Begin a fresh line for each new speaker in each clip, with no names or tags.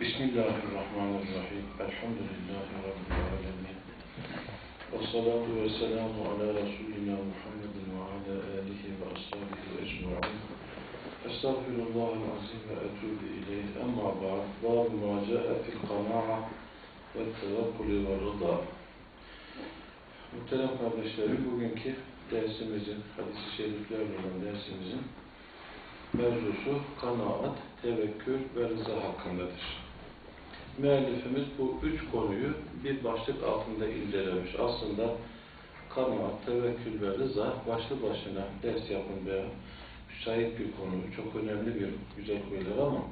Bismillahirrahmanirrahim. Elhamdülillahi Rabbil alemin. Ve salatu ve selamu ala Resulina Muhammedin ve ala alihi ve ashabihi ecma'in. Estağfirullahal azim ve etûbü ileyh. Emma ba'd. Bâbu mâ câe fil kanâ'a ve tevekkülü ve rıda. Muhterem kardeşlerim, bugünkü dersimizin, hadis-i şeriflerle olan dersimizin mevzusu kanaat, tevekkül ve rıza hakkındadır. Müellifimiz bu üç konuyu bir başlık altında incelemiş. Aslında kanaat, tevekkül ve rıza başlı başına ders yapılmaya müsait bir konu. Çok önemli bir güzel konular ama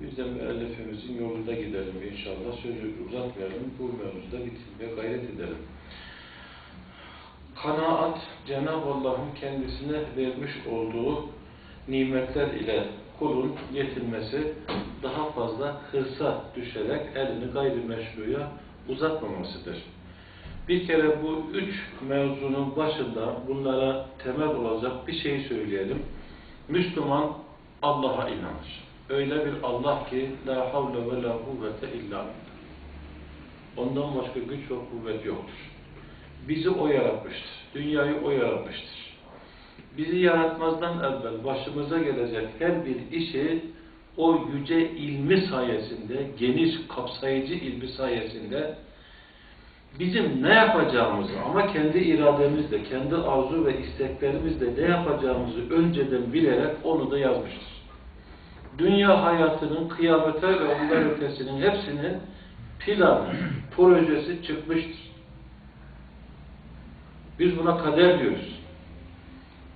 biz de müellifimizin yolunda gidelim inşallah. Sözü uzatmayalım. Bu mevzuda bitirmeye gayret edelim. Kanaat, Cenab-ı Allah'ın kendisine vermiş olduğu nimetler ile kulun yetinmesi daha fazla hırsa düşerek elini gayrimeşruya uzatmamasıdır. Bir kere bu üç mevzunun başında bunlara temel olacak bir şey söyleyelim. Müslüman Allah'a inanır. Öyle bir Allah ki la havle ve la kuvvete illa. Ondan başka güç ve kuvvet yoktur. Bizi O yaratmıştır. Dünyayı O yaratmıştır bizi yaratmazdan evvel başımıza gelecek her bir işi o yüce ilmi sayesinde, geniş kapsayıcı ilmi sayesinde bizim ne yapacağımızı ama kendi irademizle, kendi arzu ve isteklerimizle ne yapacağımızı önceden bilerek onu da yazmıştır. Dünya hayatının kıyamete ve ondan ötesinin hepsinin planı, projesi çıkmıştır. Biz buna kader diyoruz.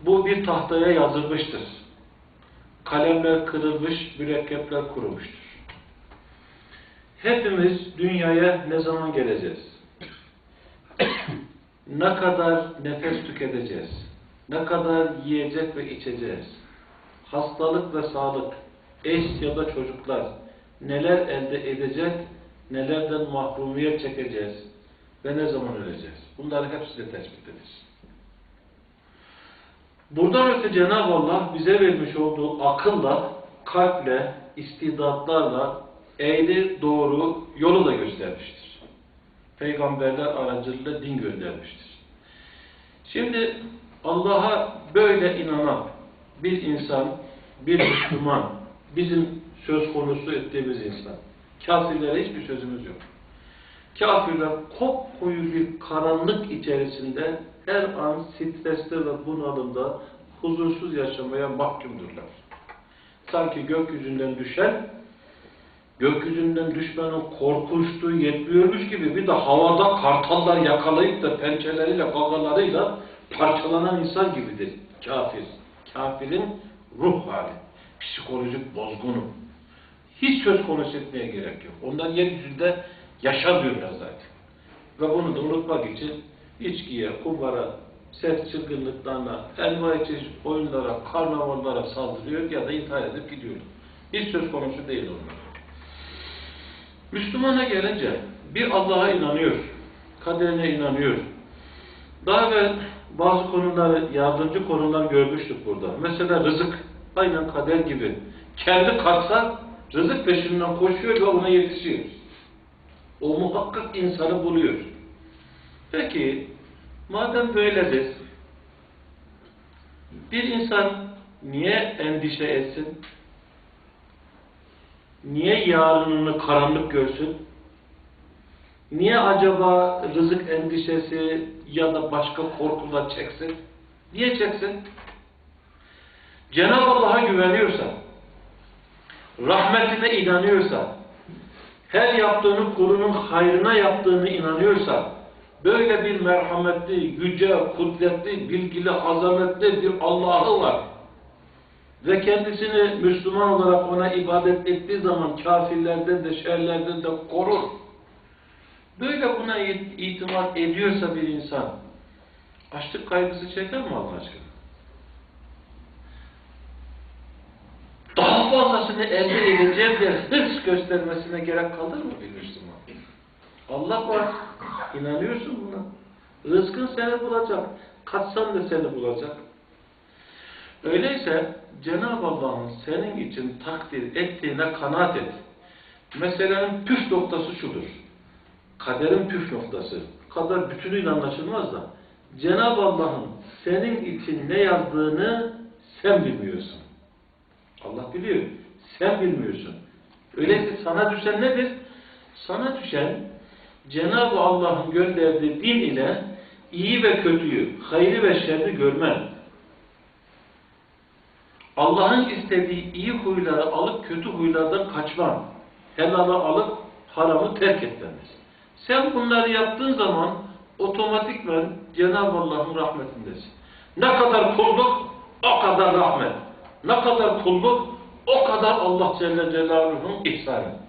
Bu bir tahtaya yazılmıştır. Kalemler kırılmış, mürekkepler kurumuştur. Hepimiz dünyaya ne zaman geleceğiz? ne kadar nefes tüketeceğiz? Ne kadar yiyecek ve içeceğiz? Hastalık ve sağlık, eş ya da çocuklar neler elde edecek, nelerden mahrumiyet çekeceğiz ve ne zaman öleceğiz? Bunları hepsi de tespit edeceğiz. Buradan öte Cenab-ı Allah bize vermiş olduğu akılla, kalple, istidatlarla eğri, doğru yolu da göstermiştir. Peygamberler aracılığıyla din göndermiştir. Şimdi Allah'a böyle inanan bir insan, bir Müslüman, bizim söz konusu ettiğimiz insan, kafirlere hiçbir sözümüz yok. Kafirler kopkoyu bir karanlık içerisinde her an streste ve bunalımda huzursuz yaşamaya mahkumdurlar. Sanki gökyüzünden düşen, gökyüzünden düşmenin korkunçluğu yetmiyormuş gibi bir de havada kartallar yakalayıp da pençeleriyle, gagalarıyla parçalanan insan gibidir kafir. Kafirin ruh hali, psikolojik bozgunu. Hiç söz konusu etmeye gerek yok. Ondan yeryüzünde yaşamıyorlar zaten. Ve bunu da unutmak için içkiye, kumara, sert çılgınlıklarına, envai çeşit oyunlara, karnavallara saldırıyor ya da intihar edip gidiyor. Hiç söz konusu değil onlar. Müslümana gelince bir Allah'a inanıyor, kaderine inanıyor. Daha evvel bazı konuları, yardımcı konular görmüştük burada. Mesela rızık, aynen kader gibi. Kendi kalksa rızık peşinden koşuyor ve ona yetişiyor. O muhakkak insanı buluyor. Peki, madem böyledir, bir insan niye endişe etsin? Niye yarınını karanlık görsün? Niye acaba rızık endişesi ya da başka korkular çeksin? Niye çeksin? Cenab-ı Allah'a güveniyorsa, rahmetine inanıyorsa, her yaptığını kulunun hayrına yaptığını inanıyorsa, böyle bir merhametli, yüce, kudretli, bilgili, azametli bir Allah'ı var. Ve kendisini Müslüman olarak ona ibadet ettiği zaman kafirlerden de şerlerden de korur. Böyle buna itimat ediyorsa bir insan, açlık kaygısı çeker mi Allah aşkına? Daha fazlasını elde edeceğim diye hırs göstermesine gerek kalır mı bir Müslüman? Allah var. İnanıyorsun buna. Rızkın seni bulacak. Katsan da seni bulacak. Öyleyse Cenab-ı Allah'ın senin için takdir ettiğine kanaat et. Meselenin püf noktası şudur. Kaderin püf noktası. Kader bütünüyle anlaşılmaz da Cenab-ı Allah'ın senin için ne yazdığını sen bilmiyorsun. Allah biliyor. Sen bilmiyorsun. Öyleyse sana düşen nedir? Sana düşen Cenab-ı Allah'ın gönderdiği din ile iyi ve kötüyü, hayrı ve şerri görmen. Allah'ın istediği iyi huyları alıp kötü huylardan kaçman. Helalı alıp haramı terk etmeniz. Sen bunları yaptığın zaman otomatikmen Cenab-ı Allah'ın rahmetindesin. Ne kadar kulluk o kadar rahmet. Ne kadar kulluk o kadar Allah Celle Celaluhu'nun ihsanı.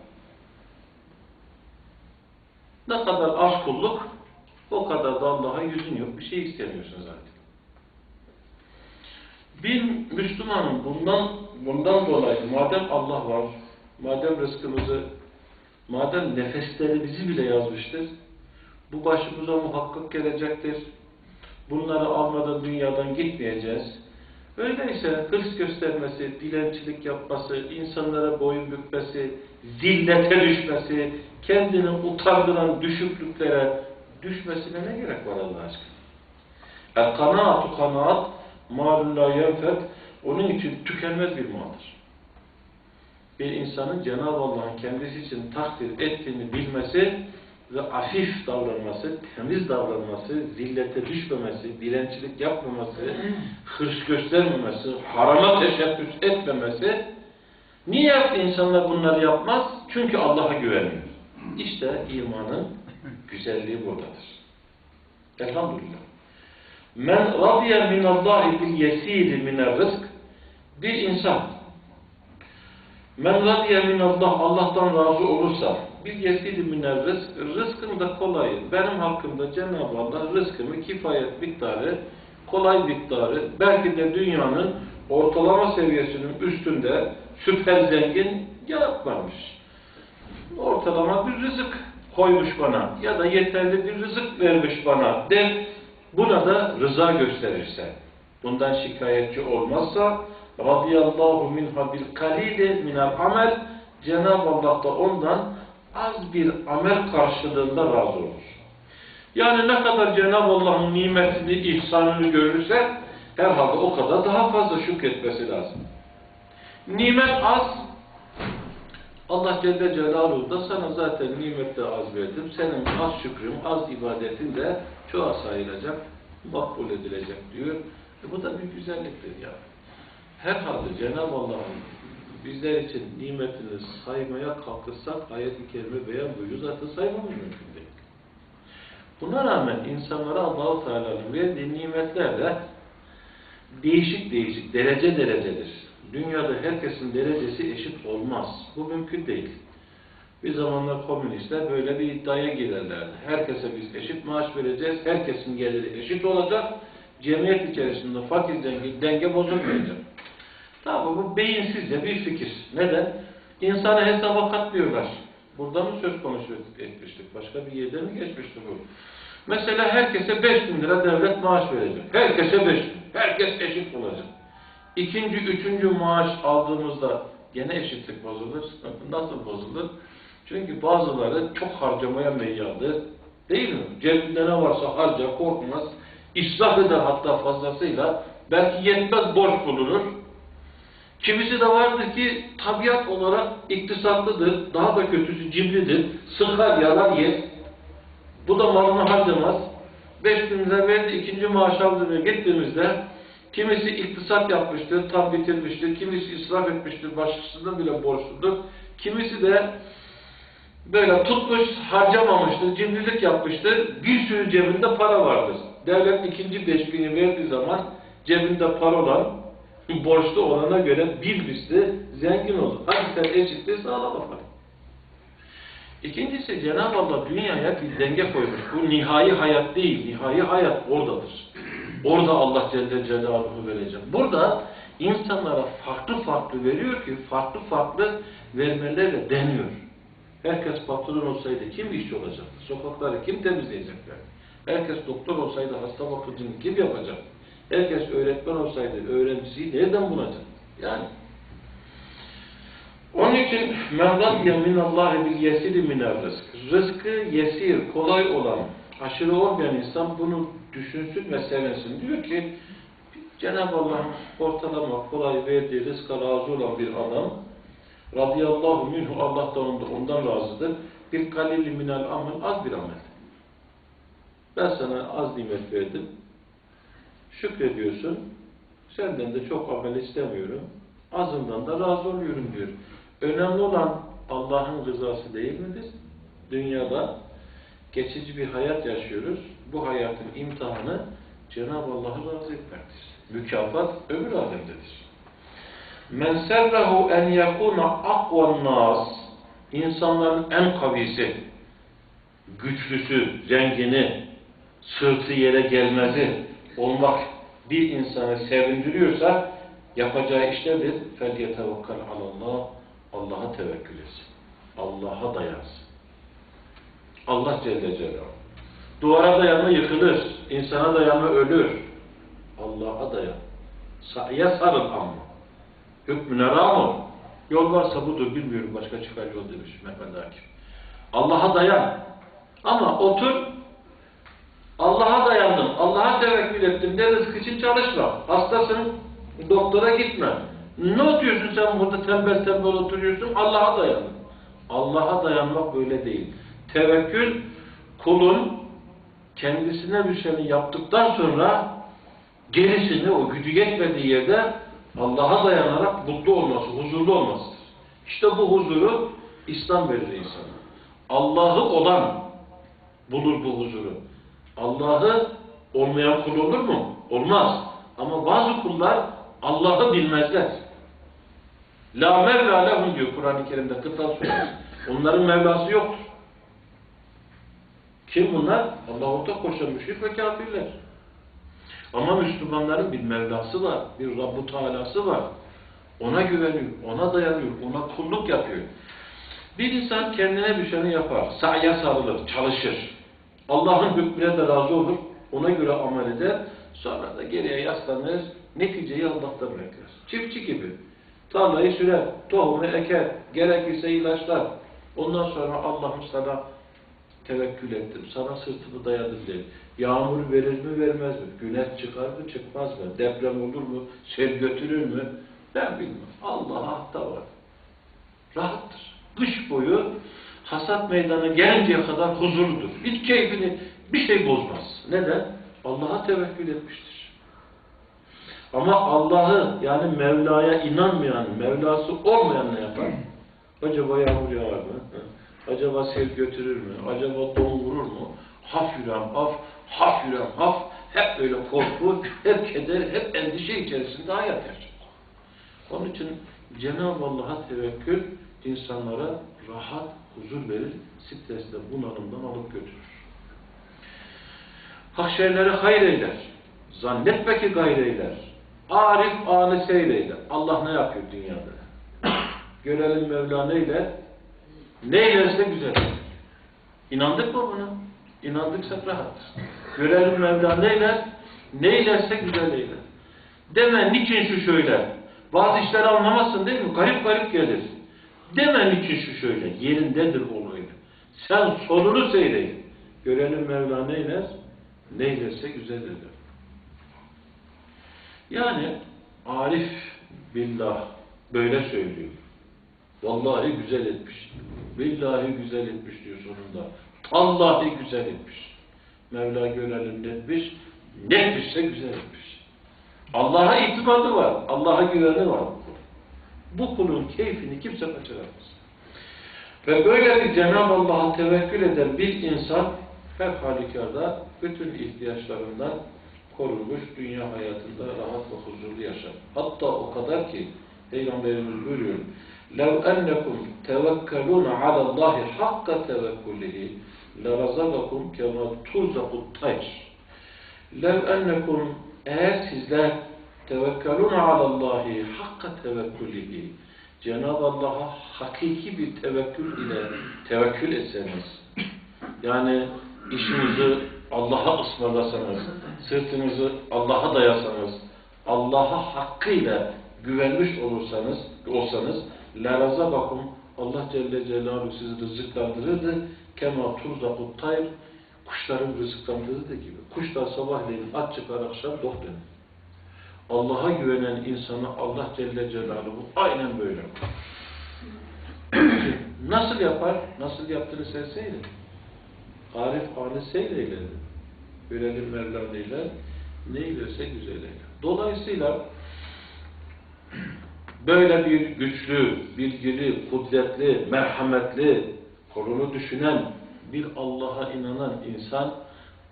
Ne kadar az kulluk o kadar da Allah'a yüzün yok. Bir şey istemiyorsun zaten. Bir Müslümanın bundan bundan dolayı madem Allah var, madem rızkımızı, madem nefeslerimizi bile yazmıştır, bu başımıza muhakkak gelecektir. Bunları almadan dünyadan gitmeyeceğiz. Öyleyse hırs göstermesi, dilencilik yapması, insanlara boyun bükmesi, zillete düşmesi, kendini utandıran düşüklüklere düşmesine ne gerek var Allah aşkına? El kanaatu kanaat malun la yenfet onun için tükenmez bir maldır. Bir insanın Cenab-ı Allah'ın kendisi için takdir ettiğini bilmesi ve afif davranması, temiz davranması, zillete düşmemesi, dilencilik yapmaması, hırs göstermemesi, harama teşebbüs etmemesi niye insanlar bunları yapmaz? Çünkü Allah'a güveniyor. İşte imanın güzelliği buradadır. Elhamdülillah. Men radiye minallahi bil yesiri minel rızk bir insan men radiye minallah Allah'tan razı olursa bir yesiri minel rızk rızkın da kolayı benim hakkımda Cenab-ı Allah rızkımı kifayet miktarı kolay miktarı belki de dünyanın ortalama seviyesinin üstünde süper zengin yapmamış. Ortalama bir rızık koymuş bana ya da yeterli bir rızık vermiş bana de buna da rıza gösterirse bundan şikayetçi olmazsa radıyallahu minha bil kalili minel amel Cenab-ı Allah da ondan az bir amel karşılığında razı olur. Yani ne kadar Cenab-ı Allah'ın nimetini, ihsanını görürse herhalde o kadar daha fazla şükretmesi lazım. Nimet az, Allah Celle Celaluhu da sana zaten nimette az verdim. Senin az şükrün, az ibadetin de çoğa sayılacak, makbul edilecek diyor. E bu da bir güzelliktir ya. Herhalde Cenab-ı Allah'ın bizler için nimetini saymaya kalkırsak ayet-i kerime beyan buyuruyor zaten saymamız mümkün değil. Buna rağmen insanlara Allah-u Teala'nın verdiği nimetler de değişik değişik, derece derecedir. Dünyada herkesin derecesi eşit olmaz. Bu mümkün değil. Bir zamanlar komünistler böyle bir iddiaya girerlerdi. Herkese biz eşit maaş vereceğiz, herkesin geliri eşit olacak, cemiyet içerisinde fakir zengin denge bozulmayacak. Tabi bu beyinsizce bir fikir. Neden? İnsanı hesaba katlıyorlar. Burada mı söz konusu etmiştik? Başka bir yerde mi geçmişti bu? Mesela herkese 5 bin lira devlet maaş verecek. Herkese 5 bin. Herkes eşit olacak. İkinci, üçüncü maaş aldığımızda gene eşitlik bozulur. Nasıl bozulur? Çünkü bazıları çok harcamaya meyyaldır. Değil mi? Cebinde ne varsa harca, korkmaz. İsraf eder hatta fazlasıyla. Belki yetmez borç bulunur. Kimisi de vardır ki tabiat olarak iktisatlıdır. Daha da kötüsü cimridir. Sıkar, yalan yer. Bu da malını harcamaz. Beş bin lira verdi, ikinci maaş aldığını gittiğimizde kimisi iktisat yapmıştır, tam bitirmiştir, kimisi israf etmiştir, başkasında bile borçludur. Kimisi de böyle tutmuş, harcamamıştır, cimrilik yapmıştır, bir sürü cebinde para vardır. Devlet ikinci beş bini verdiği zaman cebinde para olan, borçlu olana göre bir zengin olur. Hadi sen eşitliği sağla bakalım. İkincisi Cenab-ı Allah dünyaya bir denge koymuş. Bu nihai hayat değil. Nihai hayat oradadır. Orada Allah Celle Celaluhu verecek. Burada insanlara farklı farklı veriyor ki farklı farklı vermelerle deniyor. Herkes patron olsaydı kim işçi olacaktı? Sokakları kim temizleyecekler? Herkes doktor olsaydı hasta bakıcını kim yapacak? Herkes öğretmen olsaydı öğrencisiyi nereden bulacak? Yani Onun için men radiye minallahi bil yesiri minel rızk. Rızkı yesir, kolay olan, aşırı olmayan insan bunu düşünsün ve sevinsin. Diyor ki Cenab-ı Allah ortalama kolay verdiği rızka razı olan bir adam radıyallahu minhu Allah da ondan, ondan razıdır. Bir kalili minel amel az bir amel. Ben sana az nimet verdim. Şükrediyorsun. Senden de çok amel istemiyorum. Azından da razı oluyorum diyor. Önemli olan Allah'ın rızası değil midir? Dünyada geçici bir hayat yaşıyoruz. Bu hayatın imtihanı Cenab-ı Allah'ı razı etmektir. Mükafat öbür alemdedir. Men serrahu en yakuna akvan nas insanların en kavisi, güçlüsü, zengini, sırtı yere gelmezi olmak bir insanı sevindiriyorsa yapacağı iş nedir? فَلْيَتَوَكَّلْ عَلَى اللّٰهِ Allah'a tevekkül etsin. Allah'a dayansın. Allah Celle Celaluhu. Duvara dayanma yıkılır. insana dayanma ölür. Allah'a dayan. Sa'ya sarıl amma. Hükmüne rağmen. Yol varsa budur bilmiyorum. Başka çıkar yol demiş Mehmet Akif. Allah'a dayan. Ama otur Allah'a dayandım, Allah'a tevekkül ettim de rızık için çalışma. Hastasın, doktora gitme. Ne oturuyorsun sen burada tembel tembel oturuyorsun? Allah'a dayanın. Allah'a dayanmak böyle değil. Tevekkül, kulun kendisine düşeni yaptıktan sonra gerisini, o gücü yetmediği yerde Allah'a dayanarak mutlu olması, huzurlu olmasıdır. İşte bu huzuru İslam verir insana. Allah'ı olan bulur bu huzuru. Allah'ı olmayan kul olur mu? Olmaz. Ama bazı kullar Allah'ı bilmezler. La Mevla lehum diyor Kur'an-ı Kerim'de Kıtal Suresi. Onların Mevlası yoktur. Kim bunlar? Allah'a ortak koşan müşrik ve kafirler. Ama Müslümanların bir Mevlası var, bir Rabbu Teala'sı var. Ona güveniyor, ona dayanıyor, ona kulluk yapıyor. Bir insan kendine düşeni yapar, sa'ya sarılır, çalışır. Allah'ın hükmüne de razı olur, ona göre amel eder, sonra da geriye yaslanır, neticeyi Allah'tan bekler. Çiftçi gibi. Tarlayı sürer, tohumu eker, gerekirse ilaçlar. Ondan sonra Allah'ım sana tevekkül ettim, sana sırtımı dayadım der. Yağmur verir mi vermez mi? Güneş çıkar mı çıkmaz mı? Deprem olur mu? Sel götürür mü? Ben bilmem. Allah hatta var. Rahattır. Kış boyu hasat meydanı gelinceye kadar huzurludur. Hiç keyfini bir şey bozmaz. Neden? Allah'a tevekkül etmiştir. Ama Allah'ı yani Mevla'ya inanmayan, Mevlası olmayan ne yapar? Acaba yağmur yağar mı? Acaba sel götürür mü? Acaba don vurur mu? Haf yüren haf, haf yüren haf, hep böyle korku, hep keder, hep endişe içerisinde hayat yaşar. Onun için Cenab-ı Allah'a tevekkül insanlara rahat, huzur verir, stresle bunalımdan alıp götürür. Hak şeyleri hayır eyler. Zannetme ki gayr eyler. Arif anı seyreyler. Allah ne yapıyor dünyada? Görelim Mevla neyle? Neylerse güzel. İnandık mı buna? İnandıksak rahattır. Görelim Mevla neyler? Neylerse güzel eyler. Deme niçin şu şöyle? Bazı işleri anlamazsın değil mi? Garip garip gelir. Deme niçin şu şöyle? Yerindedir olayı. Sen sonunu seyreyin. Görelim Mevla neyler? Neylerse güzel eder. Yani Arif billah böyle söylüyor. Vallahi güzel etmiş. Billahi güzel etmiş diyor sonunda. Allahi güzel etmiş. Mevla görelim netmiş. Netmişse güzel etmiş. Allah'a itimadı var. Allah'a güveni var. Bu kulun keyfini kimse kaçıramaz. Ve böyle bir Cenab-ı Allah'a tevekkül eden bir insan her halükarda bütün ihtiyaçlarından korunmuş, dünya hayatında rahat ve huzurlu yaşar. Hatta o kadar ki Peygamberimiz buyuruyor لَوْ أَنَّكُمْ تَوَكَّلُونَ عَلَى اللّٰهِ حَقَّ تَوَكُّلِهِ لَرَزَقَكُمْ كَمَا تُرْزَقُ الطَّيْرِ لَوْ أَنَّكُمْ Eğer sizler tevekkelûne alallâhi hakka tevekkülihi Cenab-ı Allah'a hakiki bir tevekkül ile tevekkül etseniz yani işinizi Allah'a ısmarlasanız, sırtınızı Allah'a dayasanız, Allah'a hakkıyla güvenmiş olursanız, olsanız, La razakakum Allah Celle Celaluhu sizi rızıklandırırdı. Kema turzakut tayr kuşların rızıklandırdığı gibi. Kuşlar sabahleyin aç çıkar akşam dok dönür. Allah'a güvenen insanı Allah Celle Celaluhu aynen böyle. Nasıl yapar? Nasıl yaptığını sen seyret. Arif anı seyreyledi. Görelim Mevlana'yla ne ilerse güzel eyler. Dolayısıyla böyle bir güçlü, bilgili, kudretli, merhametli, kolunu düşünen bir Allah'a inanan insan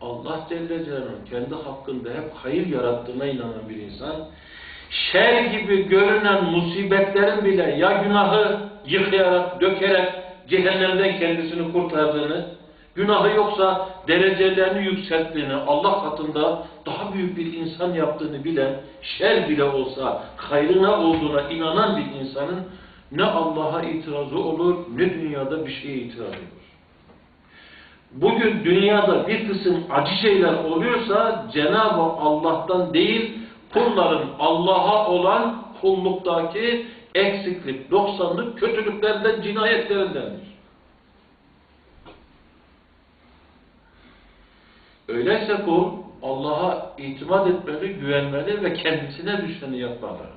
Allah Celle Celaluhu'nun kendi hakkında hep hayır yarattığına inanan bir insan şer gibi görünen musibetlerin bile ya günahı yıkayarak, dökerek cehennemden kendisini kurtardığını, günahı yoksa derecelerini yükselttiğini, Allah katında daha büyük bir insan yaptığını bilen, şer bile olsa hayrına olduğuna inanan bir insanın ne Allah'a itirazı olur, ne dünyada bir şeye itirazı olur. Bugün dünyada bir kısım acı şeyler oluyorsa Cenab-ı Allah'tan değil, kulların Allah'a olan kulluktaki eksiklik, noksanlık, kötülüklerden, cinayetlerindendir. Öyleyse kul Allah'a itimat etmeli, güvenmeli ve kendisine düşeni yapmalı.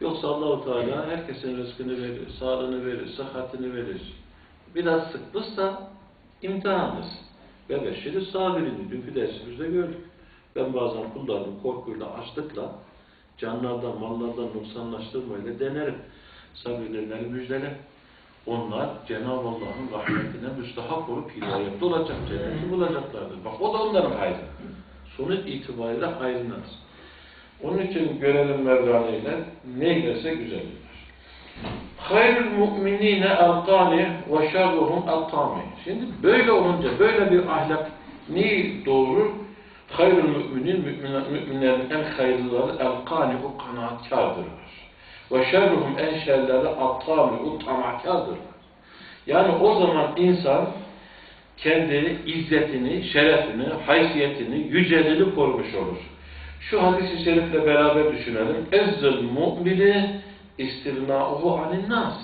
Yoksa Allahu Teala herkesin rızkını verir, sağlığını verir, sıhhatini verir. Biraz sıkmışsa imtihandır. Ve beşiri sabirini dünkü dersimizde gördük. Ben bazen kullarını korkuyla, açlıkla, canlardan, mallardan noksanlaştırmayla denerim. Sabirlenleri müjdele. Onlar Cenab-ı Allah'ın rahmetine müstahak olup hidayette olacak, cenneti bulacaklardır. Bak o da onların hayrı. Sonuç itibariyle hayrındadır. Onun için görelim Mevlana ne giderse güzeldir. Hayrül mu'minine elkani ve şerruhum elkami. Şimdi böyle olunca, böyle bir ahlak neyi doğurur? Hayrül müminin, müminlerin en hayırlıları elkani, o kanaatkardırlar. Ve şerruhum en şerleri elkami, o tamakkardırlar. Yani o zaman insan kendi izzetini, şerefini, haysiyetini, yüceliğini korumuş olur. Şu hadis-i şerifle beraber düşünelim. Ezzül mu'mini istirna'uhu anin nas.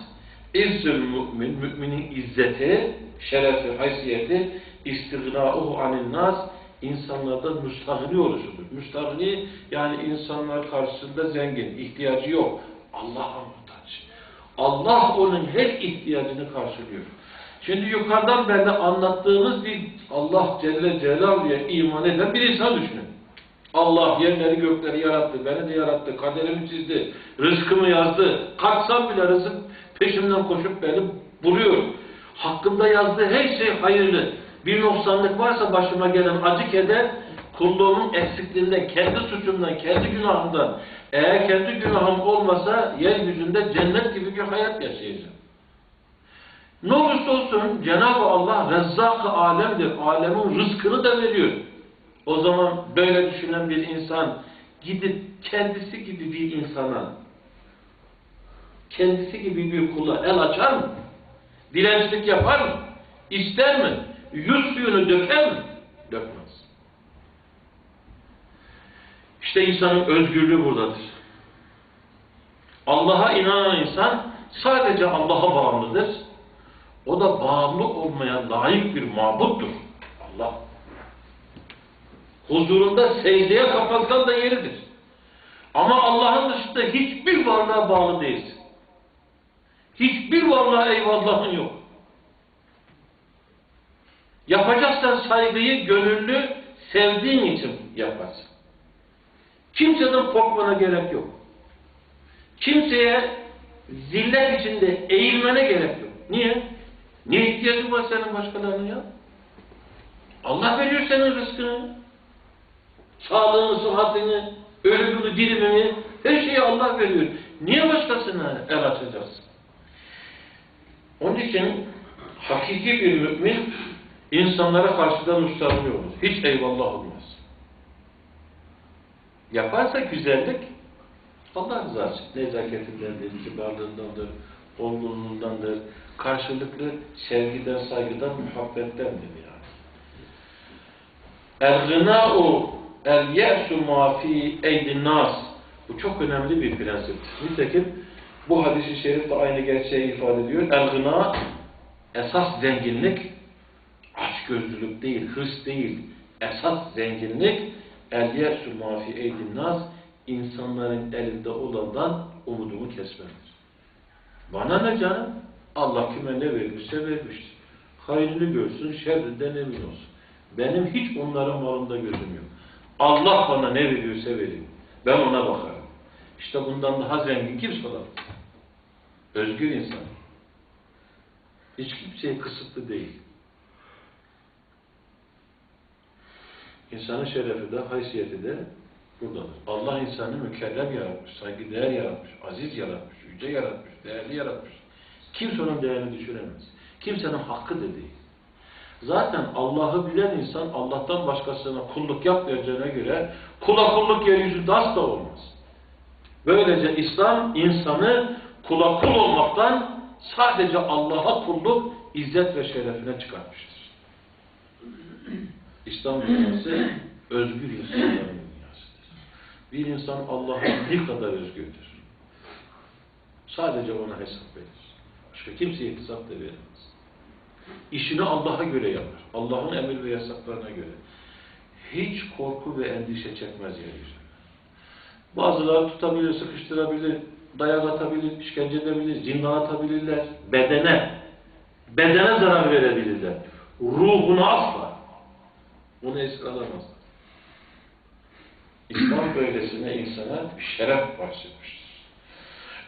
İzzül mümin, müminin izzeti, şerefi, haysiyeti, istirna'uhu anin nas, insanlardan müstahni oluşudur. Müstahni, yani insanlar karşısında zengin, ihtiyacı yok. Allah'a muhtaç. Allah onun her ihtiyacını karşılıyor. Şimdi yukarıdan beri anlattığımız bir Allah Celle Celaluhu'ya iman eden bir insan düşünün. Allah yerleri gökleri yarattı, beni de yarattı, kaderimi çizdi, rızkımı yazdı. Kalksam bile rızık peşimden koşup beni buluyor. Hakkımda yazdığı her şey hayırlı. Bir noksanlık varsa başıma gelen acı keder, kulluğumun eksikliğinden, kendi suçumdan, kendi günahımdan. Eğer kendi günahım olmasa yeryüzünde cennet gibi bir hayat yaşayacağım. Ne olursa olsun Cenab-ı Allah Rezzak-ı Alem'dir. Alemin rızkını da veriyor. O zaman böyle düşünen bir insan gidip kendisi gibi bir insana kendisi gibi bir kula el açar mı? Dirençlik yapar mı? İster mi? Yüz suyunu döker mi? Dökmez. İşte insanın özgürlüğü buradadır. Allah'a inanan insan sadece Allah'a bağımlıdır. O da bağımlı olmaya layık bir mabuttur. Allah. Huzurunda secdeye kapatsan da yeridir. Ama Allah'ın dışında hiçbir varlığa bağlı değilsin. Hiçbir varlığa eyvallahın yok. Yapacaksan saygıyı gönüllü sevdiğin için yaparsın. Kimseden korkmana gerek yok. Kimseye zillet içinde eğilmene gerek yok. Niye? Ne ihtiyacın var senin başkalarının ya? Allah veriyor senin rızkını. Sağlığını, sıhhatini, ölümünü, dilimini, her şeyi Allah veriyor. Niye başkasına el açacaksın? Onun için hakiki bir mümin insanlara müstahni olur. Hiç eyvallah olmaz. Yaparsa güzellik Allah rızası için. Nezaketindendir, kibarlığındandır, olgunluğundandır, karşılıklı sevgiden, saygıdan, muhabbettendir yani. El-gınâ'u el-ye'su mâ fî eydin nas. Bu çok önemli bir prensiptir. Nitekim Bu hadis-i şerif de aynı gerçeği ifade ediyor. El-gına esas zenginlik açgözlülük değil, hırs değil. Esas zenginlik el yersü mafi eydin nas insanların elinde olandan umudumu kesmektir. Bana ne canım? Allah kime ne vermişse vermiştir. Hayrını görsün, şerrinden emin olsun. Benim hiç onların malında gözüm yok. Allah bana ne veriyorsa vereyim. Ben ona bakarım. İşte bundan daha zengin kimse olamaz. Özgür insan. Hiç kimseye kısıtlı değil. İnsanın şerefi de, haysiyeti de buradadır. Allah insanı mükellem yaratmış, saygıdeğer yaratmış, aziz yaratmış, yüce yaratmış, değerli yaratmış. Kimse onun değerini düşüremez. Kimsenin hakkı da değil. Zaten Allah'ı bilen insan Allah'tan başkasına kulluk yapmayacağına göre kula kulluk yeryüzünde asla olmaz. Böylece İslam insanı kula kul olmaktan sadece Allah'a kulluk, izzet ve şerefine çıkartmıştır. İslam dünyası özgür insanların dünyasıdır. Bir insan Allah'a ne kadar özgürdür. Sadece ona hesap verir. Başka kimseye hesap da veremez. İşini Allah'a göre yapar. Allah'ın emir ve yasaklarına göre. Hiç korku ve endişe çekmez yeryüzünde. Bazıları tutabilir, sıkıştırabilir, dayak atabilir, işkence edebilir, zindan atabilirler. Bedene, bedene zarar verebilirler. Ruhuna asla. Bunu esir alamazlar. İslam böylesine insana şeref bahsetmiştir.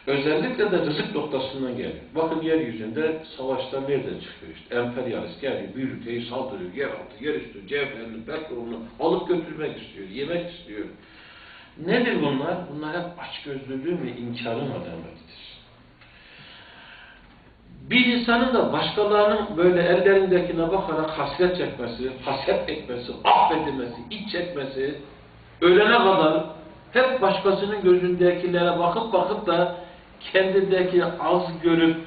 Özellikle de rızık noktasından geliyor. Bakın yeryüzünde savaşlar nereden çıkıyor işte. Emperyalist geliyor, bir ülkeyi saldırıyor, yeraltı, yerüstü, cevherini, petrolünü alıp götürmek istiyor, yemek istiyor. Nedir bunlar? Bunlar hep açgözlülüğün ve inkarın alametidir. Bir insanın da başkalarının böyle ellerindekine bakarak hasret çekmesi, haset etmesi, affedilmesi, iç çekmesi, ölene kadar hep başkasının gözündekilere bakıp bakıp da kendindeki az görüp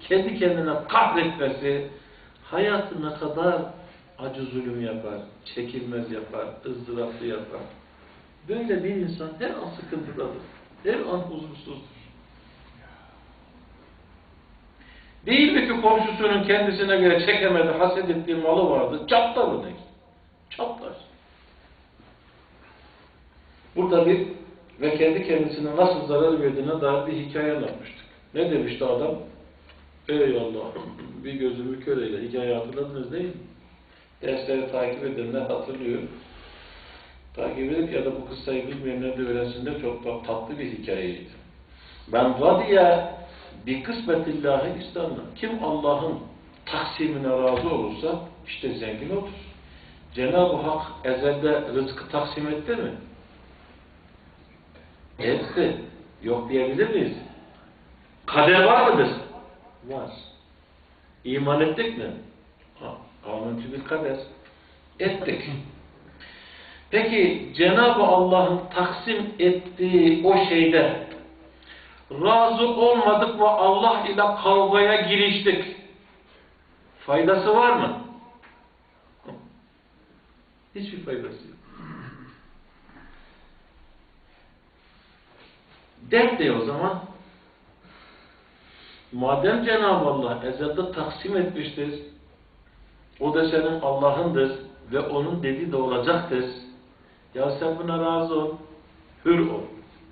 kendi kendine kahretmesi hayatı ne kadar acı zulüm yapar, çekilmez yapar, ızdıraplı yapar. Böyle bir insan her an sıkıntıdadır. Her an huzursuzdur. Değil mi ki komşusunun kendisine göre çekemedi, haset ettiği malı vardı. Çatlar ne? Çatlar. Burada bir ve kendi kendisine nasıl zarar verdiğine dair bir hikaye anlatmıştık. Ne demişti adam? Ey Allah'ım bir gözümü kör eyle. Hikaye hatırladınız değil mi? Dersleri takip edenler hatırlıyor. Takip edip ya da bu kıssayı bilmeyenler de öğrensinler çok da tatlı bir hikayeydi. Ben radiye bir kısmetillahi İslam'la. Kim Allah'ın taksimine razı olursa işte zengin olur. Cenab-ı Hak ezelde rızkı taksim etti mi? Etti. Yok diyebilir miyiz? Kader var mıdır? Var. İman ettik mi? Amentü bir kader. Ettik. Peki Cenab-ı Allah'ın taksim ettiği o şeyde razı olmadık ve Allah ile kavgaya giriştik. Faydası var mı? Hiçbir faydası yok. Dert de o zaman madem Cenab-ı Allah ezelde taksim etmiştir o da senin Allah'ındır ve onun dediği de olacaktır. Ya sen buna razı ol. Hür ol.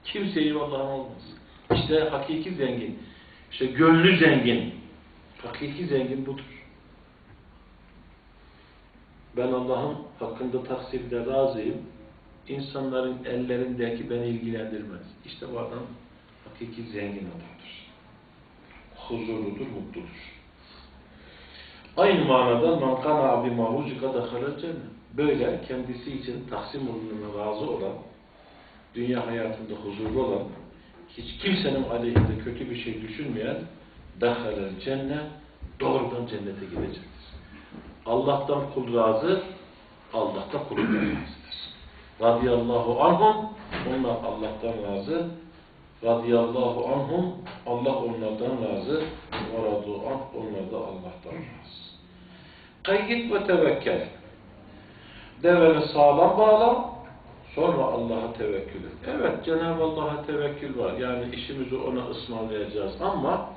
Kimseye Allah'ın olmaz. İşte hakiki zengin. İşte gönlü zengin. Hakiki zengin budur. Ben Allah'ın hakkında taksirde razıyım. İnsanların ellerindeki beni ilgilendirmez. İşte bu adam hakiki zengin adamdır. Huzurludur, mutludur. Aynı manada man kana bi marucika dakhala cennet. Böyle kendisi için taksim olununa razı olan, dünya hayatında huzurlu olan, hiç kimsenin aleyhinde kötü bir şey düşünmeyen dakhala cennet doğrudan cennete gidecektir. Allah'tan kul razı, Allah da kulundan razıdır. Radiyallahu anhum, onlar Allah'tan razı, radiyallahu anhum, Allah onlardan razı, ve radu anh, onlar da Allah'tan razı. Kayyit ve tevekkel. Deveni sağlam bağla, Sonra Allah'a tevekkül et. Evet Cenab-ı Allah'a tevekkül var. Yani işimizi ona ısmarlayacağız ama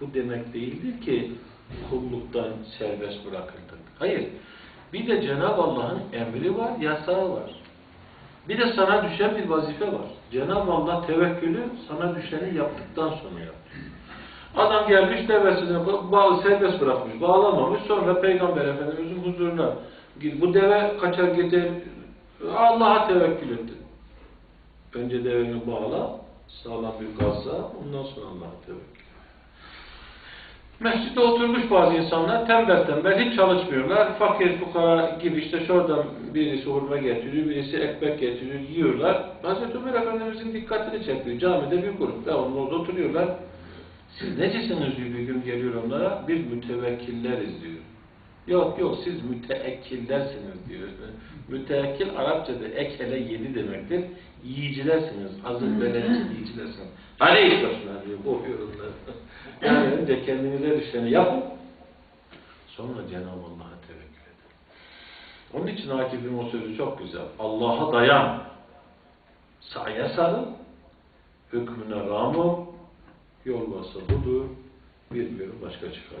bu demek değildir ki kulluktan serbest bırakıldık. Hayır. Bir de Cenab-ı Allah'ın emri var, yasağı var. Bir de sana düşen bir vazife var. Cenab-ı Allah tevekkülü sana düşeni yaptıktan sonra yaptı. Adam gelmiş devesini bağlı serbest bırakmış, bağlamamış. Sonra Peygamber Efendimiz'in huzuruna gir- bu deve kaçar gider Allah'a tevekkül etti. Önce deveni bağla, sağlam bir gazla, ondan sonra Allah'a tevekkül. Mescitte oturmuş bazı insanlar tembel tembel hiç çalışmıyorlar. Fakir fukara gibi işte şuradan birisi hurma getiriyor, birisi ekmek getiriyor, yiyorlar. Hazreti Ömer Efendimizin dikkatini çekiyor. Camide bir grup devamlı orada oturuyorlar. Siz necisiniz diyor bir gün geliyor onlara. Biz mütevekkilleriz diyor. Yok yok siz müteekkillersiniz diyor. Müteekkil Arapçada ekele yedi demektir. Yiyicilersiniz. Hazır belediyeci yiyicilersiniz. Aleyhisselam diyor. Boğuyor onları. Yani önce kendinize düşeni yapın. Sonra Cenab-ı Allah'a tevekkül edin. Onun için Akif'in o sözü çok güzel. Allah'a dayan. Sa'ya sarıl. Hükmüne rağm Yol varsa budur. Bilmiyorum başka çıkar.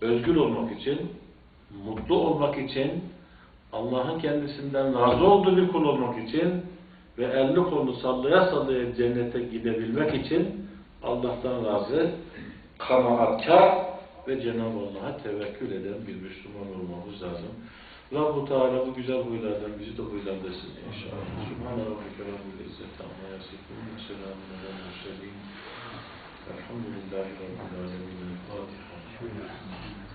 Özgür olmak için, mutlu olmak için, Allah'ın kendisinden razı olduğu bir kul olmak için ve elli kolunu sallaya sallaya cennete gidebilmek için Allah'tan razı, kanaatkar ve Cenab-ı Allah'a tevekkül eden bir Müslüman olmamız lazım. Rabb-u Teala bu güzel huylardan bizi de huylandırsın inşallah. Subhane Rabbike Rabbil İzzet Amma Yasifun ve Selamun Aleyhi Murselin Elhamdülillahi Rabbil Alemin. Fatiha.